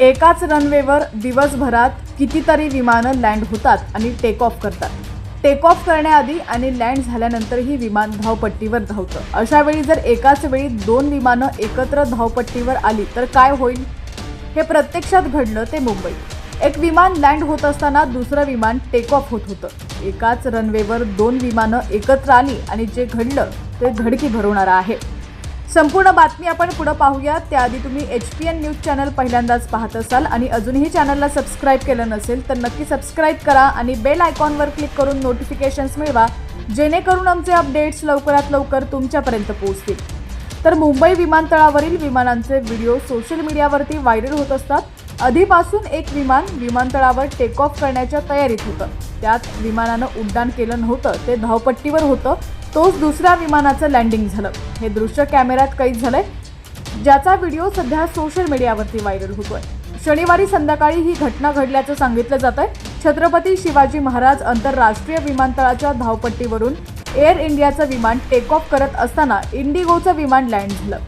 एकाच रनवेवर दिवसभरात कितीतरी विमानं लँड होतात आणि टेक ऑफ करतात. टेक ऑफ करण्याआधी आणि लँड झाल्यानंतरही विमान धावपट्टीवर धावतं. अशा वेळी जर एकाच वेळी दोन विमानं एकत्र धावपट्टीवर आली तर काय होईल? हे प्रत्यक्षात घडलं ते मुंबईत. एक विमान लँड होत असताना दुसरं विमान टेक ऑफ होत होतं. एकाच रनवेवर दोन विमानं एकत्र आली आणि जे घडलं ते धडकी भरवणारं आहे. संपूर्ण बातमी आपण पुढे पाहूया त्याआधी तुम्ही H P N news channel पहिल्यांदाच पाहत असाल आणि अजूनही चॅनलला सबस्क्राईब केलं नसेल तर नक्की सबस्क्राईब करा आणि बेल आयकॉनवर क्लिक करून नोटिफिकेशन्स मिळवा जेणेकरून आमचे अपडेट्स लवकरात लवकर तुमच्यापर्यंत पोहोचतील. तर मुंबई विमानतळावरील विमानांचे व्हिडिओ सोशल मीडियावरती व्हायरल होत असतात. आधीपासून एक विमान विमानतळावर टेक ऑफ करण्याच्या तयारीत होतं. त्यात विमानानं उड्डाण केलं नव्हतं ते धावपट्टीवर होतं. तोच दुसऱ्या विमानाचं लँडिंग झालं. हे दृश्य कॅमेऱ्यात कैद झालंय ज्याचा व्हिडिओ सध्या सोशल मीडियावरती व्हायरल होतोय. शनिवारी संध्याकाळी ही घटना घडल्याचं सांगितलं जात आहे छत्रपती शिवाजी महाराज आंतरराष्ट्रीय विमानतळाच्या धावपट्टीवरून एअर इंडियाचं विमान टेक ऑफ करत असताना इंडिगोचं विमान लँड झालं.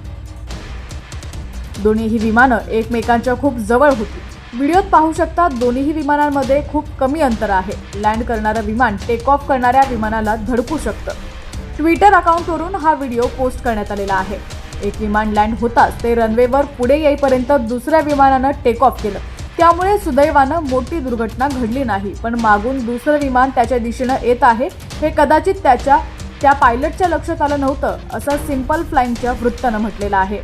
दोन्हीही विमानं एकमेकांच्या खूप जवळ होती. व्हिडिओत पाहू शकता दोन्हीही विमानांमध्ये खूप कमी अंतर आहे. लँड करणारं विमान टेक ऑफ करणाऱ्या विमानाला धडकू शकतं. ट्विटर अकाउंटवरून हा व्हिडिओ पोस्ट करण्यात आलेला आहे. एक विमान लँड होताच ते रनवेवर पुढे येईपर्यंत दुसऱ्या विमानानं टेक ऑफ केलं. त्यामुळे सुदैवानं मोठी दुर्घटना घडली नाही. पण मागून दुसरं विमान त्याच्या दिशेनं येत आहे. हे कदाचित त्याच्या त्या पायलटच्या लक्षात आलं नव्हतं असं सिंपल फ्लाईंगच्या वृत्तानं म्हटलेलं आहे.